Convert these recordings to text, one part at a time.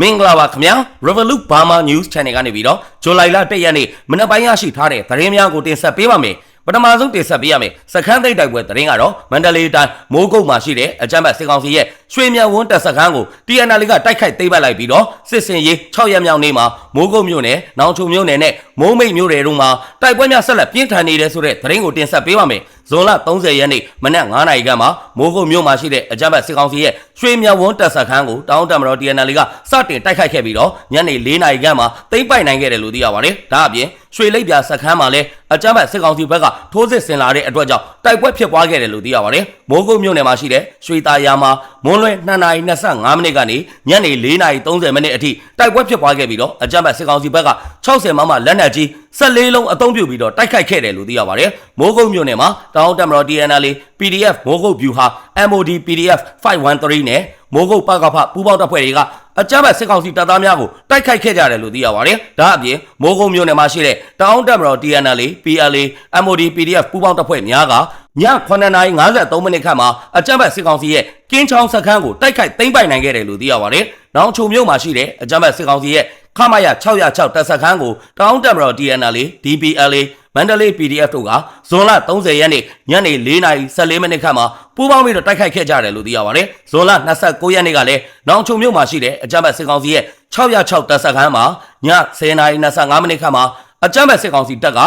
မင်္ဂလာပါခင်ဗျာ Revolut Burma News Channel ကနေပြီးတော့ဇူလိုင်လ1ရက်နေ့မနက်ပိုင်းရရှိထားတဲ့သတင်းများကိုတင်ဆက်ပေးပါမယ်ပထမဆုံးတင်ဆက်ပေးရမယ်စခန်းသိမ်းတိုက်ပွဲသတင်းကတော့မန္တလေးတိုင်းမိုးကုတ်မှာရှိတဲ့အကြမ်းဖက်စစ်ကောင်စီရဲ့ရွှေမြန်ဝန်းတပ်စခန်းကို TNL ကတိုက်ခိုက်သိမ်းပိုက်လိုက်ပြီးတော့စစ်စင်ရေး6ရက်မြောက်နေ့မှာမိုးကုတ်မြို့နယ်နောင်ချုံမြို့နယ်နဲ့မိုးမိတ်မြို့နယ်တို့မှာတိုက်ပွဲများဆက်လက်ပြင်းထန်နေတယ်ဆိုတဲ့သတင်းကိုတင်ဆက်ပေးပါမယ် ဇွန်လ30ရက်နေ့မနက်9:00နာရီခန့်မှာမိုးကုတ်မြို့မှာရှိတဲ့အကြမ်းဖက်စစ်ကောင်စီရဲ့ရွှေမြန်ဝန်းတပ်စခန်းကိုတောင်းတမတော် TNL ကစတင်တိုက်ခိုက်ခဲ့ပြီးတော့ညနေ4:00နာရီခန့်မှာသိမ်းပိုက်နိုင်ခဲ့တယ်လို့သိရပါတယ်။ဒါအပြင်ရွှေလိပ်ပြစခန်းမှာလည်းအကြမ်းဖက်စစ်ကောင်စီဘက်ကထိုးစစ်ဆင်လာတဲ့အတွက်ကြောင့်တိုက်ပွဲဖြစ်ပွားခဲ့တယ်လို့သိရပါတယ်။မိုးကုတ်မြို့နယ်မှာရှိတဲ့ရွှေသားယာမှာမွန်းလွဲ2:25မိနစ်ကနေညနေ4:30မိနစ်အထိတိုက်ပွဲဖြစ်ပွားခဲ့ပြီးတော့အကြမ်းဖက်စစ်ကောင်စီဘက်က60မမလက်နက်ကြီး 14လုံးအသုံးပြုပြီးတော့တိုက်ခိုက်ခဲ့တယ်လို့သိရပါတယ်။မိုးကုတ်မြို့နယ်မှာတောင်းတမတော် TNL PDF မိုးကုတ် view ဟာ MOD PDF 513နဲ့မိုးကုတ်ပကဖပူးပေါင်းတပ်ဖွဲ့တွေက အကြမ်းဖက်စစ်ကောင်စီတပ်သားများကိုတိုက်ခိုက်ခဲ့ကြတယ်လို့သိရပါတယ်။ဒါအပြင်မိုးကုတ်မြို့နယ်မှာရှိတဲ့တောင်းတမတော် TNL PLA MOD PDF ပူးပေါင်းတပ်ဖွဲ့များကည9:53မိနစ်ခန့်မှာအကြမ်းဖက်စစ်ကောင်စီရဲ့ကင်းချောင်းစခန်းကိုတိုက်ခိုက်သိမ်းပိုက်နိုင်ခဲ့တယ်လို့သိရပါတယ်။နောင်ချုံမြို့မှာရှိတဲ့အကြမ်းဖက်စစ်ကောင်စီရဲ့ခမရ606တပ်စခန်းကိုတောင်းတမတော် TNL DPLA မန္တလေး PDF တို့ကဇွန်လ30ရက်နေ့ညနေ4:14မိနစ်ခန့်မှာပူးပေါင်းပြီးတော့တိုက်ခိုက်ခဲ့ကြတယ်လို့သိရပါတယ်။ဇွန်လ29ရက်နေ့ကလည်းနောင်ချုံမြို့မှာရှိတဲ့အကြမ်းဖက်စစ်ကောင်စီရဲ့606တပ်စခန်းမှာည10:25မိနစ်ခန့်မှာအကြမ်းဖက်စစ်ကောင်စီတပ်က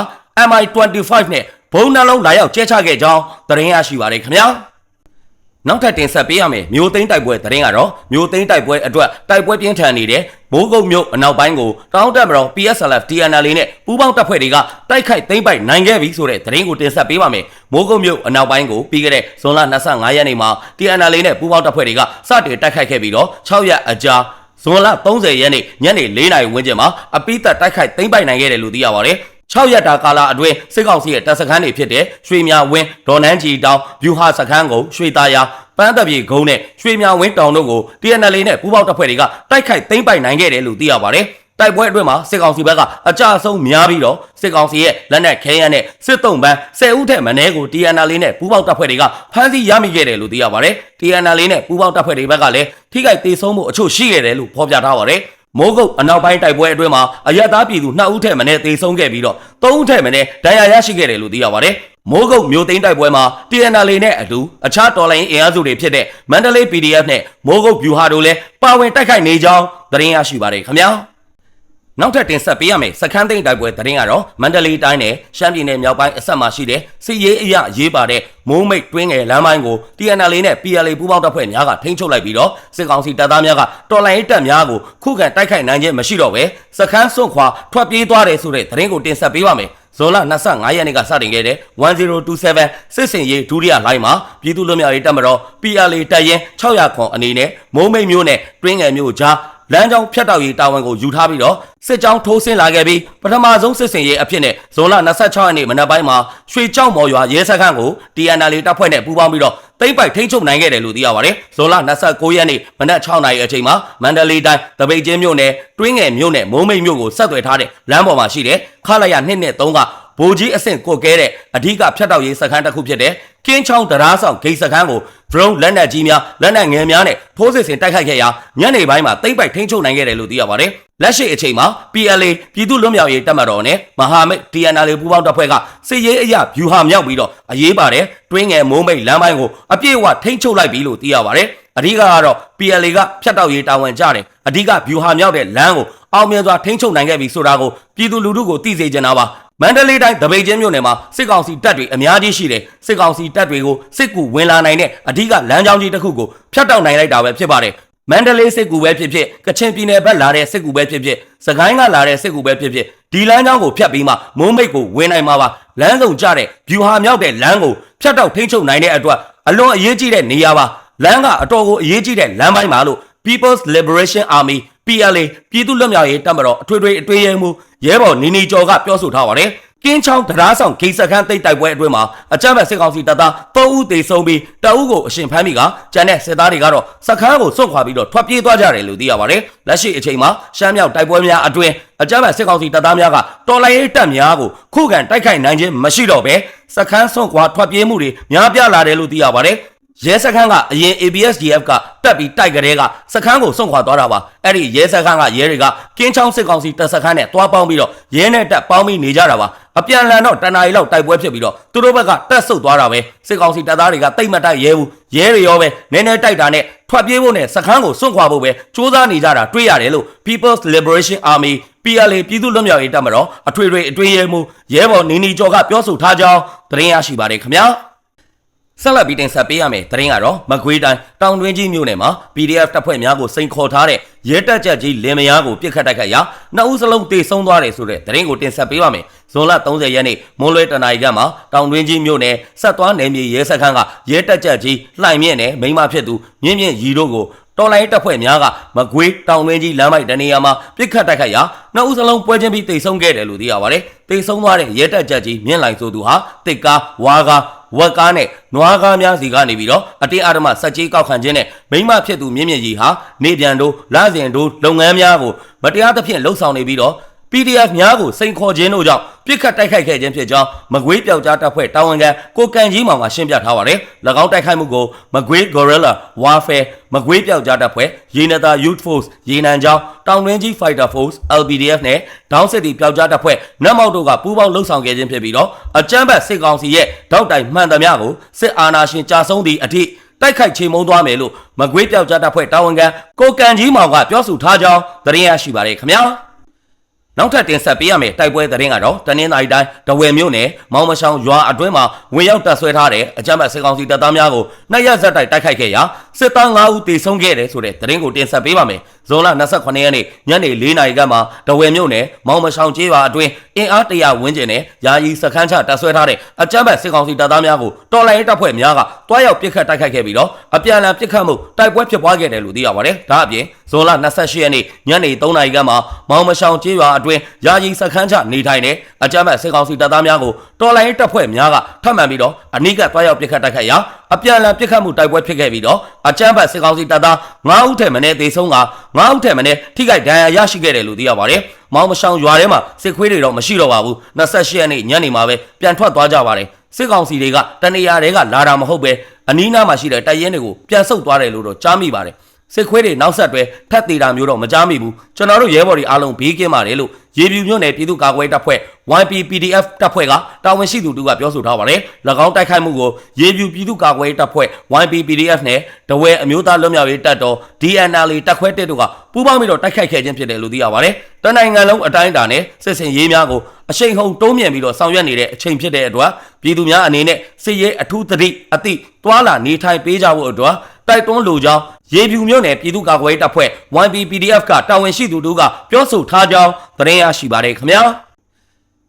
MI25 နဲ့ဘုံနှလုံးလာရောက်ကျဲချခဲ့ကြောင်းသတင်းရရှိပါတယ်ခင်ဗျာ။ နောက်ထပ်တင်ဆက်ပေးရမယ်မျိုးသိန်းတိုက်ပွဲသတင်းကတော့မျိုးသိန်းတိုက်ပွဲအတွက်တိုက်ပွဲပြင်းထန်နေတဲ့မိုးကုတ်မြို့အနောက်ပိုင်းကိုတောင်းတက်မတော် PSLF TNL နဲ့ပူးပေါင်းတပ်ဖွဲ့တွေကတိုက်ခိုက်သိမ်းပိုက်နိုင်ခဲ့ပြီဆိုတဲ့သတင်းကိုတင်ဆက်ပေးပါမယ်မိုးကုတ်မြို့အနောက်ပိုင်းကိုပြီးခဲ့တဲ့ဇွန်လ25ရက်နေ့မှာ TNL နဲ့ပူးပေါင်းတပ်ဖွဲ့တွေကစတင်တိုက်ခိုက်ခဲ့ပြီးတော့6ရက်အကြာဇွန်လ30ရက်နေ့ညနေ4နာရီဝန်းကျင်မှာအပိသက်တိုက်ခိုက်သိမ်းပိုက်နိုင်ခဲ့တယ်လို့သိရပါတယ် 6ရက်တာကာလအတွင်းစစ်ကောင်စီရဲ့တပ်စခန်းတွေဖြစ်တဲ့ရွှေမြဝင်းဒေါ်နန်းကြီးတောင်ဗျူဟာစခန်းကိုရွှေသားရပန်းတပြေကုန်းနဲ့ရွှေမြဝင်းတောင်တို့ကို TNL နဲ့ပူးပေါင်းတပ်ဖွဲ့တွေကတိုက်ခိုက်သိမ်းပိုက်နိုင်ခဲ့တယ်လို့သိရပါတယ်။တိုက်ပွဲအတွင်းမှာစစ်ကောင်စီဘက်ကအကြအဆုံးများပြီးတော့စစ်ကောင်စီရဲ့လက်နက်ခဲယမ်းနဲ့စစ်တုံးပန်း10ဦးထက်မနည်းကို TNL နဲ့ပူးပေါင်းတပ်ဖွဲ့တွေကဖမ်းဆီးရမိခဲ့တယ်လို့သိရပါတယ်။ TNL နဲ့ပူးပေါင်းတပ်ဖွဲ့တွေဘက်ကလည်းထိခိုက်ဒေဆုံးမှုအချို့ရှိခဲ့တယ်လို့ဖော်ပြထားပါတယ်။ မိုးကုတ်အနောက်ပိုင်းတိုက်ပွဲအတွင်းမှာအရက်သားပြည်သူ2ဦးထက်မနည်းသေဆုံးခဲ့ပြီးတော့3ဦးထက်မနည်းဒဏ်ရာရရှိခဲ့တယ်လို့သိရပါတယ်။မိုးကုတ်မျိုးသိန်းတိုက်ပွဲမှာ TNL နဲ့အတူအခြားတော်လိုင်းအင်အားစုတွေဖြစ်တဲ့မန္တလေး PDF နဲ့မိုးကုတ်ဗျူဟာတို့လည်းပါဝင်တိုက်ခိုက်နေကြောင်းသတင်းရရှိပါတယ်ခင်ဗျာ။ နောက်ထပ်တင်ဆက်ပေးရမယ်စခန်းသိမ်းတိုက်ပွဲသတင်းကတော့မန္တလေးတိုင်းနယ်ရှမ်းပြည်နယ်မြောက်ပိုင်းအဆက်မှာရှိတဲ့စစ်ရေးအရရေးပါတဲ့မိုးမိတ်တွင်းငယ်လမ်းပိုင်းကို TNL နဲ့ PLA ပူးပေါင်းတပ်ဖွဲ့များကထိန်းချုပ်လိုက်ပြီးတော့စစ်ကောင်စီတပ်သားများကတော်လိုင်းတပ်များကိုခုခံတိုက်ခိုက်နိုင်ခြင်းမရှိတော့ပဲစခန်းစွန့်ခွာထွက်ပြေးသွားတယ်ဆိုတဲ့သတင်းကိုတင်ဆက်ပေးပါမယ်ဇွန်လ25ရက်နေ့ကစတင်ခဲ့တဲ့1027စစ်စင်ရေးဒုတိယလိုင်းမှာပြည်သူ့လွတ်မြောက်ရေးတပ်မတော် PLA တပ်ရင်း600ခွန်အနေနဲ့မိုးမိတ်မျိုးနဲ့တွင်းငယ်မျိုးကြား လမ်းကြောင်းဖြတ်တောက်ရေးတာဝန်ကိုယူထားပြီးတော့စစ်ကြောင်းထိုးဆင်းလာခဲ့ပြီးပထမဆုံးစစ်စင်ရေးအဖြစ်နဲ့ဇွန်လ26ရက်နေ့မနက်ပိုင်းမှာရွှေကြောက်မော်ရွာရဲစခန်းကို TNL တပ်ဖွဲ့နဲ့ပူးပေါင်းပြီးတော့သိမ့်ပိုက်ထိန်းချုပ်နိုင်ခဲ့တယ်လို့သိရပါတယ်။ဇွန်လ29ရက်နေ့မနက်6နာရီအချိန်မှာမန္တလေးတိုင်းတပိတ်ချင်းမြို့နယ်တွင်းငယ်မြို့နယ်မုံမိတ်မြို့ကိုဆက်သွယ်ထားတဲ့လမ်းပေါ်မှာရှိတဲ့ခလာရ2နဲ့3က ဗိုလ်ကြီးအဆင့်ကိုကဲတဲ့အဓိကဖြတ်တောက်ရေးစခန်းတစ်ခုဖြစ်တဲ့ကင်းချောင်းတရားဆောင်ဂိတ်စခန်းကို drone လက်နက်ကြီးများလက်နက်ငယ်များနဲ့ထိုးစစ်ဆင်တိုက်ခိုက်ခဲ့ရာညနေပိုင်းမှာတိမ့်ပိုက်ထိန်းချုပ်နိုင်ခဲ့တယ်လို့သိရပါတယ်။လက်ရှိအချိန်မှာ PLA ပြည်သူ့လွတ်မြောက်ရေးတပ်မတော်နဲ့မဟာမိတ် TNL ပူးပေါင်းတပ်ဖွဲ့ကစစ်ရေးအရာဗျူဟာမြောက်ပြီးတော့အရေးပါတဲ့တွင်းငယ်မိုးမိတ်လမ်းပိုင်းကိုအပြည့်အဝထိန်းချုပ်လိုက်ပြီလို့သိရပါတယ်။အဓိကကတော့ PLA ကဖြတ်တောက်ရေးတာဝန်ကြတယ်။အဓိကဗျူဟာမြောက်တဲ့လမ်းကိုအောင်မြင်စွာထိန်းချုပ်နိုင်ခဲ့ပြီဆိုတာကိုပြည်သူလူထုကိုသိစေချင်တာပါ။ မန္တလေးတိုင်းတပိတ်ချင်းမြို့နယ်မှာစစ်ကောင်စီတပ်တွေအများကြီးရှိတယ်စစ်ကောင်စီတပ်တွေကိုစစ်ကူဝင်လာနိုင်တဲ့အဓိကလမ်းကြောင်းကြီးတစ်ခုကိုဖျက်တောက်နိုင်လိုက်တာပဲဖြစ်ပါတယ်မန္တလေးစစ်ကူပဲဖြစ်ဖြစ်ကချင်ပြည်နယ်ဘက်လာတဲ့စစ်ကူပဲဖြစ်ဖြစ်စကိုင်းကလာတဲ့စစ်ကူပဲဖြစ်ဖြစ်ဒီလမ်းကြောင်းကိုဖျက်ပြီးမှမုံမိတ်ကိုဝင်နိုင်မှာပါလမ်းစုံကြတဲ့ဗျူဟာမြောက်တဲ့လမ်းကိုဖျက်တောက်ထိန်းချုပ်နိုင်တဲ့အတွက်အလွန်အရေးကြီးတဲ့နေရာပါလမ်းကအတော်ကိုအရေးကြီးတဲ့လမ်းပိုင်းပါလို့ People's Liberation Army PLA ပြည်သူ့လွတ်မြောက်ရေးတပ်မတော်အထွေထွေအထွေရဲမှုရဲဘော်နီနီကျော်ကပြောဆိုထားပါတယ်ကင်းချောင်းတရားဆောင်ဂိတ်စခန်းတိတ်တိုက်ပွဲအတွင်းမှာအကြမ်းဖက်စစ်ကောင်စီတပ်သား3ဦးသေဆုံးပြီးတအုပ်ကိုအရှင်ဖမ်းမိကကျန်တဲ့စစ်သားတွေကတော့စခန်းကိုစွန့်ခွာပြီးတော့ထွက်ပြေးသွားကြတယ်လို့သိရပါတယ်။လက်ရှိအချိန်မှာရှမ်းမြောက်တိုက်ပွဲများအတွင်းအကြမ်းဖက်စစ်ကောင်စီတပ်သားများကတော်လိုင်းရေးတပ်များကိုခုခံတိုက်ခိုက်နိုင်ခြင်းမရှိတော့ဘဲစခန်းစွန့်ခွာထွက်ပြေးမှုတွေများပြားလာတယ်လို့သိရပါတယ်။ ရဲစခန်းကအရင် ABSDF ကတက်ပြီးတိုက်ကြတဲ့ကစခန်းကိုစွန့်ခွာသွားတာပါအဲ့ဒီရဲစခန်းကရဲတွေကကင်းချောင်းစစ်ကောင်စီတပ်စခန်းနဲ့တွားပေါင်းပြီးတော့ရဲနဲ့တက်ပေါင်းပြီးနေကြတာပါအပြန်လန်တော့တနအီလောက်တိုက်ပွဲဖြစ်ပြီးတော့သူတို့ဘက်ကတက်ဆုတ်သွားတာပဲစစ်ကောင်စီတပ်သားတွေကတိတ်မတိုက်ရဲဘူးရဲတွေရောပဲနည်းနည်းတိုက်တာနဲ့ထွက်ပြေးဖို့နဲ့စခန်းကိုစွန့်ခွာဖို့ပဲစူးစမ်းနေကြတာတွေ့ရတယ်လို့ People's Liberation Army PLA ပြည်သူ့လွတ်မြောက်ရေးတပ်မတော်အထွေထွေအတွင်းရဲမှူးရဲဘော်နီနီကျော်ကပြောဆိုထားကြောင်းသတင်းရရှိပါတယ်ခင်ဗျာ ဆက်လက်ပြီးတင်ဆက်ပေးရမယ်သတင်းကတော့မကွေးတိုင်းတောင်တွင်းကြီးမြို့နယ်မှာ PDF တပ်ဖွဲ့များကိုစိန်ခေါ်ထားတဲ့ရဲတပ်ကြပ်ကြီးလင်မယားကိုပြစ်ခတ်တိုက်ခတ်ရာနှစ်ဦးစလုံးတေဆုံးသွားတယ်ဆိုတဲ့သတင်းကိုတင်ဆက်ပေးပါမယ်။ဇွန်လ30ရက်နေ့မွန်းလွဲတနာရီကမှာတောင်တွင်းကြီးမြို့နယ်ဆက်သွားနယ်မြေရဲစခန်းကရဲတပ်ကြပ်ကြီးလှိုင်မြင့်နဲ့မိန်းမဖြစ်သူမြင့်မြင့်ရီတို့ကိုတော်လိုင်းတပ်ဖွဲ့များကမကွေးတောင်တွင်းကြီးလမ်းမိုက်တနေရာမှာပြစ်ခတ်တိုက်ခတ်ရာနှစ်ဦးစလုံးပွဲချင်းပြီးတိတ်ဆုံးခဲ့တယ်လို့သိရပါတယ်။တိတ်ဆုံးသွားတဲ့ရဲတပ်ကြပ်ကြီးမြင့်လိုင်ဆိုသူဟာတစ်ကားဝါကား ဝက်ကားနဲ့နွားကားများစီကနေပြီးတော့အတင်းအဓမ္မစက်ကြီးကောက်ခံခြင်းနဲ့မိမဖြစ်သူမြင့်မြင့်ကြီးဟာနေပြန်တို့လစဉ်တို့လုပ်ငန်းများကိုမတရားသဖြင့်လှုပ်ဆောင်နေပြီးတော့ PDF များကိုစိန်ခေါ်ခြင်းတို့ကြောင့်ပြစ်ခတ်တိုက်ခိုက်ခဲ့ခြင်းဖြစ်ကြောင်းမကွေးပျောက်ကြားတပ်ဖွဲ့တာဝန်ခံကိုကန်ကြီးမောင်ကရှင်းပြထားပါတယ်။၎င်းတိုက်ခိုက်မှုကိုမကွေး Gorilla Warfare မကွေးပျောက်ကြားတပ်ဖွဲ့ရေနတာ Youth Force ရေနံကျောင်းတောင်တွင်းကြီး Fighter Force LBDF နဲ့ Down City ပျောက်ကြားတပ်ဖွဲ့နတ်မောက်တို့ကပူးပေါင်းလှုပ်ဆောင်ခဲ့ခြင်းဖြစ်ပြီးတော့အကြမ်းဖက်စစ်ကောင်စီရဲ့တောက်တိုင်မှန်သမျှကိုစစ်အာဏာရှင်ကြာဆုံးသည့်အထိတိုက်ခိုက်ချေမှုန်းသွားမယ်လို့မကွေးပျောက်ကြားတပ်ဖွဲ့တာဝန်ခံကိုကန်ကြီးမောင်ကပြောဆိုထားကြောင်းသတင်းရရှိပါတယ်ခင်ဗျာ။ နောက်ထပ်တင်ဆက်ပေးရမယ့်တိုက်ပွဲသတင်းကတော့တနင်္သာရီတိုင်းဒဝယ်မြို့နယ်မောင်မဆောင်ရွာအတွင်းမှာဝင်ရောက်တပ်ဆွဲထားတဲ့အကြမ်းဖက်စစ်ကောင်စီတပ်သားများကိုနှစ်ရက်ဆက်တိုက်တိုက်ခိုက်ခဲ့ရာစစ်သား9ဦးသေဆုံးခဲ့တယ်ဆိုတဲ့သတင်းကိုတင်ဆက်ပေးပါမယ်။ဇွန်လ28ရက်နေ့ညနေ4နာရီခန့်မှာဒဝယ်မြို့နယ်မောင်မဆောင်ကျေးရွာအတွင်းအင်အားတရာဝန်းကျင်နဲ့ယာယီစခန်းချတပ်ဆွဲထားတဲ့အကြမ်းဖက်စစ်ကောင်စီတပ်သားများကိုတော်လိုင်းရေးတပ်ဖွဲ့များကတွားရောက်ပစ်ခတ်တိုက်ခိုက်ခဲ့ပြီးတော့အပြန်အလှန်ပစ်ခတ်မှုတိုက်ပွဲဖြစ်ပွားခဲ့တယ်လို့သိရပါတယ်။ဒါအပြင်ဇွန်လ28ရက်နေ့ညနေ3နာရီခန့်မှာမောင်မဆောင်ကျေးရွာအတွင်းယာယီစခန်းချနေထိုင်တဲ့အကြမ်းဖက်စစ်ကောင်စီတပ်သားများကိုတော်လိုင်းရေးတပ်ဖွဲ့များကထပ်မံပြီးတော့အနိကတွားရောက်ပစ်ခတ်တိုက်ခိုက်ရာအပြန်အလှန်ပစ်ခတ်မှုတိုက်ပွဲဖြစ်ခဲ့ပြီးတော့အကြမ်းဖက်စစ်ကောင်စီတပ်သား9ဦးထက်မနည်းသေဆုံးက9ဦးထက်မနည်းထိခိုက်ဒဏ်ရာရရှိခဲ့တယ်လို့သိရပါတယ်။မောင်မဆောင်ရွာထဲမှာစစ်ခွေးတွေတော့မရှိတော့ပါဘူး။28ရက်နေ့ညနေမှာပဲပြန်ထွက်သွားကြပါတယ်။စစ်ကောင်စီတွေကတနေရာတွေကလာတာမဟုတ်ပဲအနီးနားမှာရှိတဲ့တိုက်ရဲတွေကိုပြန်ဆုတ်သွားတယ်လို့တော့ကြားမိပါတယ်။ စစ်ခွေးတွေနောက်ဆက်တွဲထပ်သေးတာမျိုးတော့မကြားမိဘူးကျွန်တော်တို့ရဲဘော်တွေအားလုံးဘေးကင်းပါတယ်လို့ရေပြူမြို့နယ်ပြည်သူ့ကာကွယ်တပ်ဖွဲ့ YPPDF တပ်ဖွဲ့ကတာဝန်ရှိသူတို့ကပြောဆိုထားပါတယ်၎င်းတိုက်ခိုက်မှုကိုရေပြူပြည်သူ့ကာကွယ်တပ်ဖွဲ့ YPPDF နဲ့တဝဲအမျိုးသားလွတ်မြောက်ရေးတပ်တော် DNL တပ်ခွဲတပ်တို့ကပူးပေါင်းပြီးတော့တိုက်ခိုက်ခဲ့ခြင်းဖြစ်တယ်လို့သိရပါတယ်တနိုင်ငံလုံးအတိုင်းအတာနဲ့စစ်စင်ရေးများကိုအရှိန်ဟုန်တိုးမြင့်ပြီးတော့ဆောင်ရွက်နေတဲ့အချိန်ဖြစ်တဲ့အတွက်ပြည်သူများအနေနဲ့စစ်ရေးအထူးသတိအသည့်တွာလာနေထိုင်ပေးကြဖို့အတွက်တိုက်တွန်းလိုကြောင်း ရေပြူမြို့နယ်ပြည်သူ့ကာကွယ်ရေးတပ်ဖွဲ့ YPPDF ကတာဝန်ရှိသူတို့ကပြောဆိုထားကြောင်းသတင်းရရှိပါတယ်ခင်ဗျာ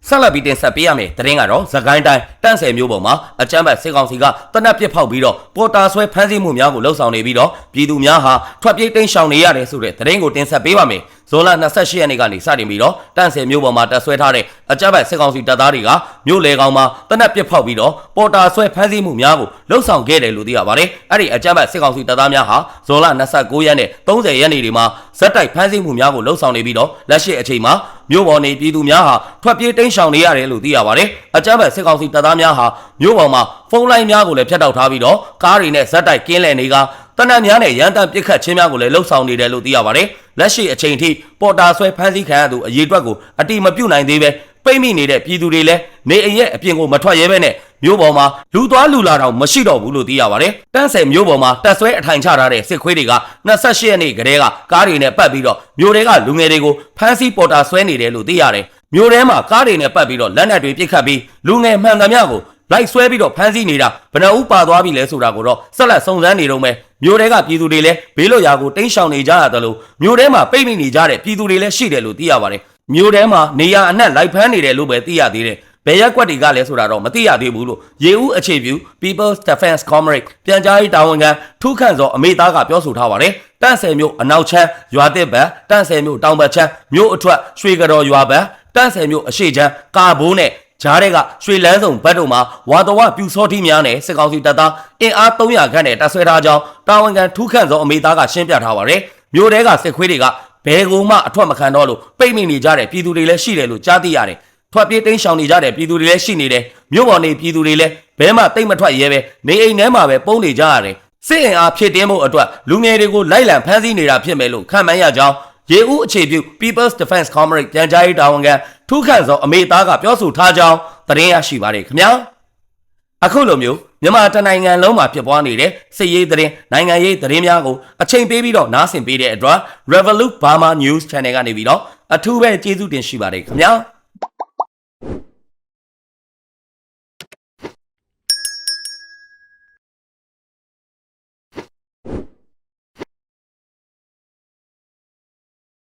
ဆက်လက်ပြီးတင်ဆက်ပေးရမယ်သတင်းကတော့သခိုင်းတိုင်းတန့်ဆယ်မျိုးပေါ်မှာအကြမ်းဖက်စစ်ကောင်စီကတနက်ပစ်ဖောက်ပြီးတော့ပေါ်တာဆွဲဖမ်းဆီးမှုများကိုလှုံ့ဆော်နေပြီးတော့ပြည်သူများဟာထွက်ပြေးတိမ်းရှောင်နေရတယ်ဆိုတဲ့သတင်းကိုတင်ဆက်ပေးပါမယ် ဇွန်လ28ရက်နေ့ကနေစတင်ပြီးတော့တန့်ဆယ်မျိုးပေါ်မှာတပ်ဆွဲထားတဲ့အကြမ်းဖက်စစ်ကောင်စီတပ်သားတွေကမြို့လေကောင်မှာတနက်ပစ်ဖောက်ပြီးတော့ပေါ်တာဆွဲဖမ်းဆီးမှုများကိုလှုံ့ဆော်ခဲ့တယ်လို့သိရပါတယ်အဲ့ဒီအကြမ်းဖက်စစ်ကောင်စီတပ်သားများဟာဇွန်လ29ရက်နဲ့30ရက်နေ့တွေမှာဇက်တိုက်ဖမ်းဆီးမှုများကိုလှုံ့ဆော်နေပြီးတော့လက်ရှိအချိန်မှာမြို့ပေါ်နေပြည်သူများဟာထွက်ပြေးတိမ်းရှောင်နေရတယ်လို့သိရပါတယ်။အကြမ်းဖက်စစ်ကောင်စီတပ်သားများဟာမြို့ပေါ်မှာဖုန်းလိုင်းများကိုလည်းဖျက်တောက်ထားပြီးတော့ကားတွေနဲ့ဇက်တိုက်ကင်းလည်နေက တနက်များနဲ့ရန်တမ်းပစ်ခတ်ခြင်းများကိုလည်းလှုပ်ဆောင်နေတယ်လို့သိရပါတယ်။လက်ရှိအချိန်ထိပေါ်တာဆွဲဖမ်းဆီးခံရသူအရေးအတွက်ကိုအတိမပြုတ်နိုင်သေးပဲပိတ်မိနေတဲ့ပြည်သူတွေလည်းနေအိမ်ရဲ့အပြင်ကိုမထွက်ရဲပဲနဲ့မြို့ပေါ်မှာလူသွားလူလာတော့မရှိတော့ဘူးလို့သိရပါတယ်။တန်းဆယ်မြို့ပေါ်မှာတက်ဆွဲအထိုင်ချထားတဲ့စစ်ခွေးတွေက28ရက်နေ့ကတည်းကကားတွေနဲ့ပတ်ပြီးတော့မြို့တွေကလူငယ်တွေကိုဖမ်းဆီးပေါ်တာဆွဲနေတယ်လို့သိရတယ်။မြို့ထဲမှာကားတွေနဲ့ပတ်ပြီးတော့လက်နက်တွေပစ်ခတ်ပြီးလူငယ်မှန်သမျှကိုလိုက်ဆွဲပြီးတော့ဖမ်းဆီးနေတာဘယ်နှဦးပါသွားပြီလဲဆိုတာကိုတော့ဆက်လက်စုံစမ်းနေတော့မယ် မြို့ထဲကပြည်သူတွေလည်းဘေးလွတ်ရာကိုတင်းရှောင်နေကြရတယ်လို့မြို့ထဲမှာပိတ်မိနေကြတဲ့ပြည်သူတွေလည်းရှိတယ်လို့သိရပါတယ်မြို့ထဲမှာနေရအနှက်လိုက်ဖမ်းနေတယ်လို့ပဲသိရသေးတယ်ဘယ်ရက်ကွက်တွေကလဲဆိုတာတော့မသိရသေးဘူးလို့ရေဦးအခြေပြု People's Defense Comrade ပြန်ကြားရေးတာဝန်ခံထူးခန့်စောအမေသားကပြောဆိုထားပါတယ်တန့်ဆယ်မြို့အနောက်ချမ်းရွာတစ်ဘက်တန့်ဆယ်မြို့တောင်ဘက်ချမ်းမြို့အထွက်ရွှေကတော်ရွာဘက်တန့်ဆယ်မြို့အရှိချမ်းကာဘိုးနဲ့ ဂျားတဲ့ကရွှေလန်းဆောင်ဘတ်တို့မှာဝါတော်ဝပြူစောတိများနဲ့စစ်ကောင်စီတပ်သားအင်အား300ခန့်နဲ့တပ်ဆွဲထားကြောင်းတာဝန်ခံထူးခန့်စောအမေသားကရှင်းပြထားပါတယ်မြို့တဲကစစ်ခွေးတွေကဘယ်ကုမှအထွက်မခံတော့လို့ပိတ်မိနေကြတဲ့ပြည်သူတွေလည်းရှိတယ်လို့ကြားသိရတယ်ထွက်ပြေးတိမ်းရှောင်နေကြတဲ့ပြည်သူတွေလည်းရှိနေတယ်မြို့ပေါ်နေပြည်သူတွေလည်းဘဲမှတိတ်မထွက်ရဲပဲနေအိမ်ထဲမှာပဲပုံနေကြရတယ်စစ်အင်အားဖြစ်တင်းမှုအတွက်လူငယ်တွေကိုလိုက်လံဖမ်းဆီးနေတာဖြစ်မယ်လို့ခံမှန်းရကြောင်း ရေဦးအခြေပြု People's Defense Comrade ပြန်ကြားရေးတာဝန်ခံထုခန့်စောအမေသားကပြောဆိုထားကြောင်းသတင်းရရှိပါတယ်ခင်ဗျာအခုလိုမျိုးမြန်မာတနိုင်ငံလုံးမှာဖြစ်ပွားနေတဲ့စစ်ရေးသတင်းနိုင်ငံရေးသတင်းများကိုအချိန်ပေးပြီးတော့နားဆင်ပေးတဲ့အတွက် Revolut Burma News Channel ကနေပြီးတော့အထူးပဲကျေးဇူးတင်ရှိပါတယ်ခင်ဗျာ